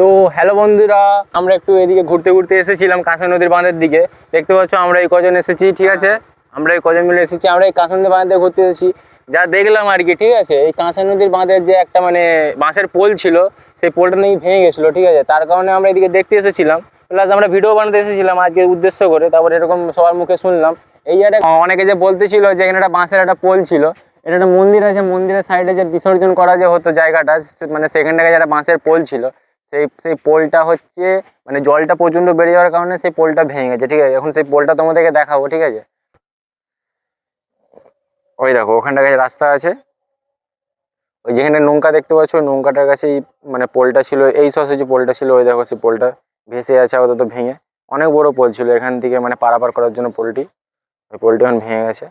তো হ্যালো বন্ধুরা, আমরা একটু এদিকে ঘুরতে ঘুরতে এসেছিলাম কাঁসা নদীর বাঁধের দিকে। দেখতে পাচ্ছ আমরা এই কজন এসেছি, ঠিক আছে? আমরা এই কজন মিলে এসেছি, আমরা এই কাঁসা নদীর বাঁধে ঘুরতে এসেছি। যা দেখলাম আর কি, ঠিক আছে? এই কাঁসা নদীর বাঁধের যে একটা মানে বাঁশের পোল ছিল, সেই পোলটা নাকি ভেঙে গেছিল, ঠিক আছে? তার কারণে আমরা এদিকে দেখতে এসেছিলাম। প্লাস আমরা ভিডিও বানাতে এসেছিলাম আজকে উদ্দেশ্য করে, তারপর এরকম সবার মুখে শুনলাম। এই জায়গাটা অনেকে যে বলতেছিল যে এখানে একটা বাঁশের একটা পোল ছিল, এটা একটা মন্দির আছে, মন্দিরের সাইডে যে বিসর্জন করা যে হতো জায়গাটা মানে সেখানটাকে যেটা বাঁশের পোল ছিল সেই সেই পোলটা হচ্ছে মানে জলটা প্রচণ্ড বেড়ে যাওয়ার কারণে সেই পোলটা ভেঙে গেছে ঠিক আছে? এখন সেই পোলটা তোমাদেরকে দেখাবো, ঠিক আছে? ওই দেখো ওখানটা কাছে রাস্তা আছে। ওই যেখানে নৌকা দেখতে পাচ্ছ, ওই নৌকাটার কাছেই মানে পোলটা ছিল, এই সসে যে পোলটা ছিল, ওই দেখো সেই পোলটা ভেসে আছে, আপাতত ভেঙে। অনেক বড় পোল ছিল, এখান থেকে মানে পারাপার করার জন্য পোলটি। ওই পোলটি এখন ভেঙে গেছে।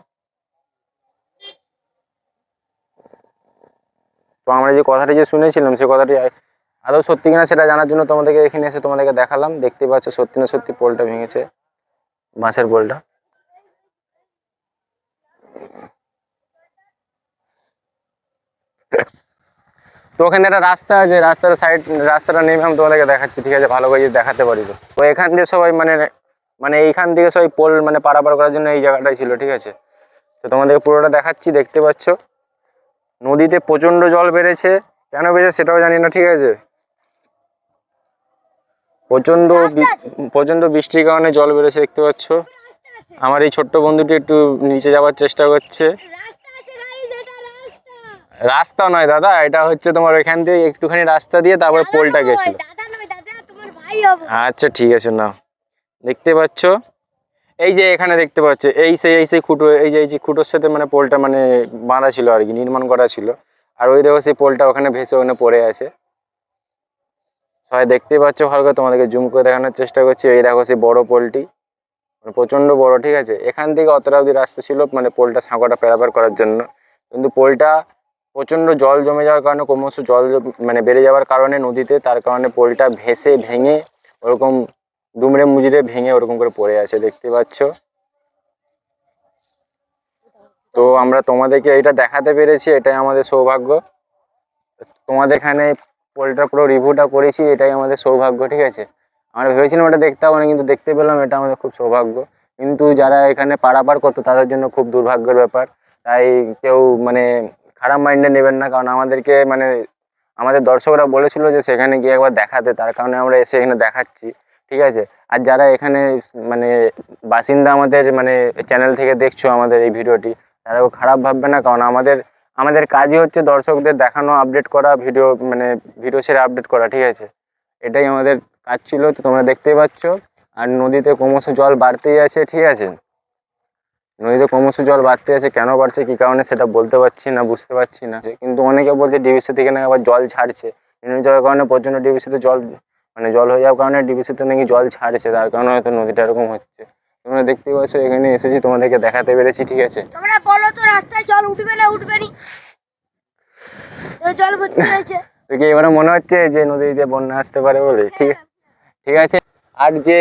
তো আমরা যে কথাটি যে শুনেছিলাম সেই কথাটি আদৌ সত্যি কিনা সেটা জানার জন্য তোমাদেরকে এখানে এসে তোমাদেরকে দেখালাম। দেখতে পাচ্ছ সত্যি না সত্যি পোলটা ভেঙেছে। বাঁশের পোলটা। তো ওখানে একটা রাস্তা আছে, রাস্তার সাইড রাস্তাটা নেমে আমি তোমাদেরকে দেখাচ্ছি, ঠিক আছে? ভালো করে দেখাতে পারি তো। তো এখান দিয়ে সবাই মানে মানে এইখান থেকে সবাই পোল মানে পারাপার করার জন্য এই জায়গাটাই ছিল, ঠিক আছে? তো তোমাদেরকে পুরোটা দেখাচ্ছি, দেখতে পাচ্ছ? নদীতে প্রচণ্ড জল বেড়েছে। কেন বেড়েছে সেটাও জানি না, ঠিক আছে? প্রচণ্ড প্রচণ্ড বৃষ্টির কারণে জল বেড়েছে দেখতে পাচ্ছ। আমার এই ছোট্ট বন্ধুটি একটু নিচে যাওয়ার চেষ্টা করছে। রাস্তা নয় দাদা এটা হচ্ছে তোমার এখান দিয়ে একটুখানি রাস্তা দিয়ে তারপর পোলটা গেছিল। আচ্ছা ঠিক আছে না দেখতে পাচ্ছ? এই যে এখানে দেখতে পাচ্ছ এই সেই এই সেই খুঁটো এই যে এই যে খুঁটোর সাথে মানে পোলটা মানে বাঁধা ছিল আর কি নির্মাণ করা ছিল। আর ওই দেখো সেই পোলটা ওখানে ভেসে ওখানে পড়ে আছে। সবাই দেখতে পাচ্ছ, ভালো করে তোমাদেরকে জুম করে দেখানোর চেষ্টা করছি। এই দেখো সেই বড় পোলটি। মানে প্রচণ্ড বড়, ঠিক আছে? এখান থেকে অতটা অবধি রাস্তা ছিল মানে পোলটা সাঁকোটা পেরাপার করার জন্য। কিন্তু পোলটা প্রচণ্ড জল জমে যাওয়ার কারণে, ক্রমশ জল মানে বেড়ে যাওয়ার কারণে নদীতে, তার কারণে পোলটা ভেসে ভেঙে ওরকম দুমড়ে মুজড়ে ভেঙে ওরকম করে পড়ে আছে, দেখতে পাচ্ছ? তো আমরা তোমাদেরকে এটা দেখাতে পেরেছি, এটাই আমাদের সৌভাগ্য। তোমাদের এখানে পোলটা পুরো রিভিউটা করেছি, এটাই আমাদের সৌভাগ্য, ঠিক আছে? আমরা ভেবেছিলাম এটা দেখতে হবে না, কিন্তু দেখতে পেলাম এটা আমাদের খুব সৌভাগ্য। কিন্তু যারা এখানে পারাপার করতো, তাদের জন্য খুব দুর্ভাগ্যের ব্যাপার। তাই কেউ মানে খারাপ মাইন্ডে নেবেন না, কারণ আমাদেরকে মানে আমাদের দর্শকরা বলেছিল যে সেখানে গিয়ে একবার দেখাতে, তার কারণে আমরা এসে এখানে দেখাচ্ছি, ঠিক আছে? আর যারা এখানে মানে বাসিন্দা আমাদের মানে চ্যানেল থেকে দেখছ আমাদের এই ভিডিওটি তারাও খারাপ ভাববে না, কারণ আমাদের আমাদের কাজই হচ্ছে দর্শকদের দেখানো আপডেট করা ভিডিও মানে ভিডিও ছেড়ে আপডেট করা, ঠিক আছে? এটাই আমাদের কাজ ছিল, তো তোমরা দেখতেই পাচ্ছ। আর নদীতে ক্রমশ জল বাড়তেই আছে, ঠিক আছে? নদীতে ক্রমশ জল বাড়তে আছে, কেন বাড়ছে, কী কারণে সেটা বলতে পারছি না, বুঝতে পারছি না। কিন্তু অনেকে বলছে ডিবিসি থেকে নাকি আবার জল ছাড়ছে। নিম্ন জলের কারণে প্রচণ্ড ডিবিসিতে জল মানে জল হয়ে যাওয়ার কারণে ডিবিসিতে নাকি জল ছাড়ছে, তার কারণে হয়তো নদীটা এরকম হচ্ছে। তোমরা দেখতেই পাচ্ছ এখানে এসেছি তোমাদেরকে দেখাতে পেরেছি ঠিক আছে? তোমরা বলো তো রাস্তায় জল উঠবে না উঠবে নি? জল ভর্তি হয়েছে। এবারে মনে হচ্ছে যে নদীতে বন্যা আসতে পারে বলে? ঠিক ঠিক আছে। আর যে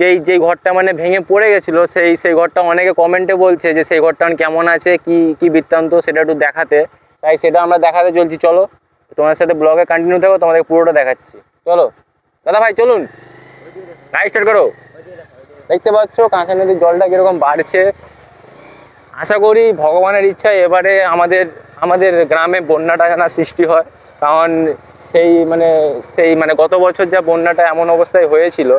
যেই যেই ঘরটা মানে ভেঙে পড়ে গেছিল সেই সেই ঘরটা অনেকে কমেন্টে বলছে যে সেই ঘরটা কেমন আছে কি কি বৃত্তান্ত সেটা একটু দেখাতে। তাই সেটা আমরা দেখাতে চলছি চলো। তোমার সাথে ব্লগে কন্টিনিউ থাকো তোমাদের পুরোটা দেখাচ্ছি। চলো। দাদা ভাই চলুন। গাড়ি স্টার্ট করো। দেখতে পাচ্ছ কাঁচা নদীর জলটা কীরকম বাড়ছে। আশা করি ভগবানের ইচ্ছা এবারে আমাদের আমাদের গ্রামে বন্যাটা যেন সৃষ্টি হয়। কারণ সেই মানে সেই মানে গত বছর যা বন্যাটা এমন অবস্থায় হয়েছিল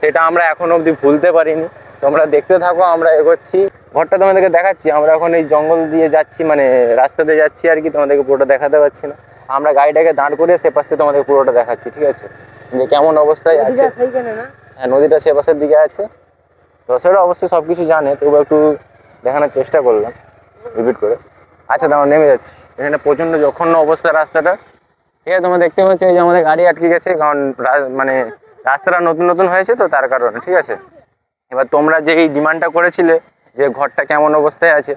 সেটা আমরা এখনও অবধি ভুলতে পারিনি। তোমরা দেখতে থাকো আমরা এগোচ্ছি। ঘরটা তোমাদেরকে দেখাচ্ছি আমরা এখন এই জঙ্গল দিয়ে যাচ্ছি মানে রাস্তাতে যাচ্ছি আর কি তোমাদেরকে পুরোটা দেখাতে পারছি না। আমরা গাড়িটাকে দাঁড় করে সে পাশে তোমাদের পুরোটা দেখাচ্ছি ঠিক আছে? যে কেমন অবস্থায় আছে। হ্যাঁ নদীটা সে পাশের দিকে আছে। দর্শকরা অবশ্যই সব কিছু জানে তবু একটু দেখানোর চেষ্টা করলাম রিপিট করে। আচ্ছা দাঁড়া নেমে যাচ্ছি। এখানে প্রচণ্ড জঘন্য অবস্থা রাস্তাটা। ঠিক আছে, তোমরা দেখতে পাচ্ছ যে আমাদের গাড়ি আটকে গেছে, কারণ মানে রাস্তাটা নতুন নতুন হয়েছে তো, তার কারণে, ঠিক আছে? এবার তোমরা যে এই ডিমান্ডটা করেছিলে, যে ঘরটা কেমন অবস্থায় আছে,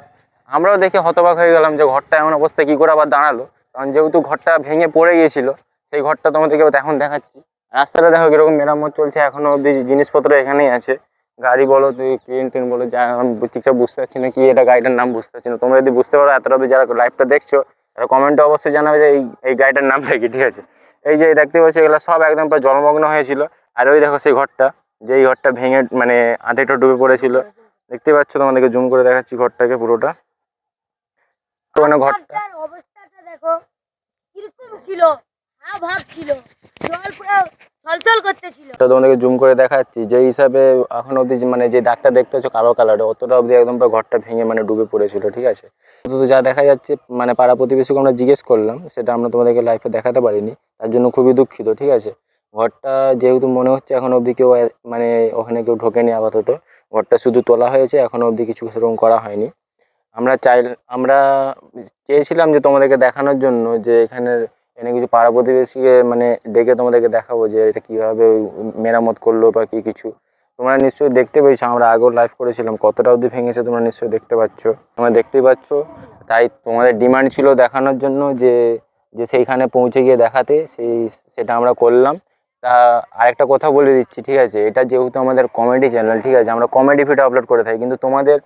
আমরাও দেখে হতবাক হয়ে গেলাম যে ঘরটা এমন অবস্থায় কী করে আবার দাঁড়াল। কারণ যেহেতু ঘরটা ভেঙে পড়ে গিয়েছিল, সেই ঘরটা তোমাদেরকে এখন দেখাচ্ছি। রাস্তাটা দেখো কীরকম মেরামত চলছে এখনও অবধি জিনিসপত্র এখানেই আছে। গাড়ি বলো তুই ক্রেন টেন বলো, যা ঠিকঠাক বুঝতে পারছি না কি এটা গাড়িটার নাম বুঝতে পারছি না। তোমরা যদি বুঝতে পারো এতটা যারা লাইভটা দেখছ, তারা কমেন্টে অবশ্যই জানাবে যে এই এই গাড়িটার নামটা কি, ঠিক আছে? এই যে দেখতে পাচ্ছি, এগুলো সব একদম পুরো জলমগ্ন হয়েছিল। আর ওই দেখো সেই ঘরটা, যেই ঘরটা ভেঙে মানে আধেকটা ডুবে পড়েছিল। দেখতে পাচ্ছ, তোমাদেরকে জুম করে দেখাচ্ছি ঘরটাকে পুরোটা। ঘরটা। দেখো ছিল ছলছল করতেছিল। তো তোমাদেরকে জুম করে দেখাচ্ছি যে হিসাবে এখন অবধি মানে যে দাগটা দেখতে পাচ্ছ কালো কালারে, অতটা অবধি একদম পুরো ঘরটা ভেঙে মানে ডুবে পড়েছিল, ঠিক আছে? তো যা দেখা যাচ্ছে মানে পাড়া প্রতিবেশীকে আমরা জিজ্ঞেস করলাম, সেটা আমরা তোমাদেরকে লাইফে দেখাতে পারিনি, তার জন্য খুবই দুঃখিত, ঠিক আছে? ঘরটা যেহেতু মনে হচ্ছে এখন অবধি কেউ মানে ওখানে কেউ ঢোকেনি আপাতত, ঘরটা শুধু তোলা হয়েছে, এখন অবধি কিছু সেরকম করা হয়নি। আমরা চাই, আমরা চেয়েছিলাম যে তোমাদেরকে দেখানোর জন্য যে এখানে এনে কিছু পাড়া প্রতিবেশীকে মানে ডেকে তোমাদেরকে দেখাবো যে এটা কীভাবে মেরামত করল বা কি কিছু। তোমরা নিশ্চয়ই দেখতে পেয়েছ, আমরা আগেও লাইভ করেছিলাম, কতটা অবধি ভেঙেছে তোমরা নিশ্চয়ই দেখতে পাচ্ছ। তোমরা দেখতেই পাচ্ছ, তাই তোমাদের ডিমান্ড ছিল দেখানোর জন্য যে যে সেইখানে পৌঁছে গিয়ে দেখাতে, সেই, সেটা আমরা করলাম। তা আরেকটা কথা বলে দিচ্ছি, ঠিক আছে? এটা যেহেতু আমাদের কমেডি চ্যানেল ঠিক আছে? আমরা কমেডি ভিডিও আপলোড করে থাকি, কিন্তু তোমাদের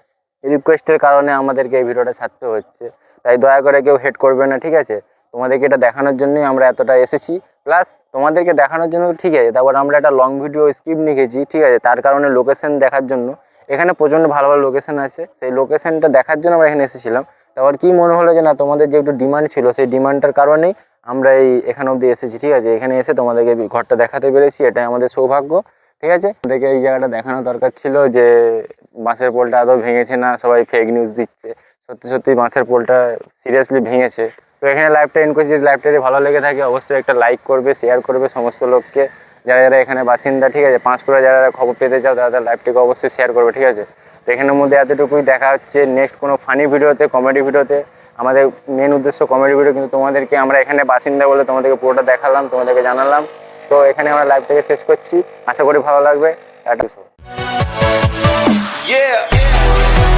রিকোয়েস্টের কারণে আমাদেরকে এই ভিডিওটা ছাড়তে হচ্ছে। তাই দয়া করে কেউ হেড করবে না, ঠিক আছে? তোমাদেরকে এটা দেখানোর জন্যই আমরা এতটা এসেছি। প্লাস তোমাদেরকে দেখানোর জন্য ঠিক আছে, তারপর আমরা একটা লং ভিডিও স্কিপ লিখেছি ঠিক আছে? তার কারণে লোকেশন দেখার জন্য। এখানে প্রচণ্ড ভালো ভালো লোকেশন আছে, সেই লোকেশনটা দেখার জন্য আমরা এখানে এসেছিলাম। তারপর কি মনে হলো যে না, তোমাদের যে একটু ডিমান্ড ছিল, সেই ডিমান্ডটার কারণেই আমরা এই এখানে অবধি এসেছি, ঠিক আছে? এখানে এসে তোমাদেরকে ঘরটা দেখাতে পেরেছি, এটাই আমাদের সৌভাগ্য, ঠিক আছে? আমাদেরকে এই জায়গাটা দেখানো দরকার ছিল যে, বাঁশের পোলটা আদৌ ভেঙেছে না, সবাই ফেক নিউজ দিচ্ছে। সত্যি সত্যি বাঁশের পোলটা সিরিয়াসলি ভেঙেছে। তো এখানে লাইভটা এন্ড করছি। যদি লাইভটা যদি ভালো লেগে থাকে, অবশ্যই একটা লাইক করবে শেয়ার করবে সমস্ত লোককে। যারা যারা এখানে বাসিন্দা, ঠিক আছে? পাঁচ করে যারা যারা খবর পেতে চাও, তারা তারা লাইভটিকে অবশ্যই শেয়ার করবে, ঠিক আছে? তো এখানের মধ্যে এতটুকুই। দেখা হচ্ছে নেক্সট কোনো ফানি ভিডিওতে কমেডি ভিডিওতে। আমাদের মেন উদ্দেশ্য কমেডি ভিডিও কিন্তু তোমাদেরকে আমরা এখানে বাসিন্দা বলে তোমাদেরকে পুরোটা দেখালাম, তোমাদেরকে জানালাম। তো এখানে আমরা লাইভটাকে শেষ করছি। আশা করি ভালো লাগবে। Yeah.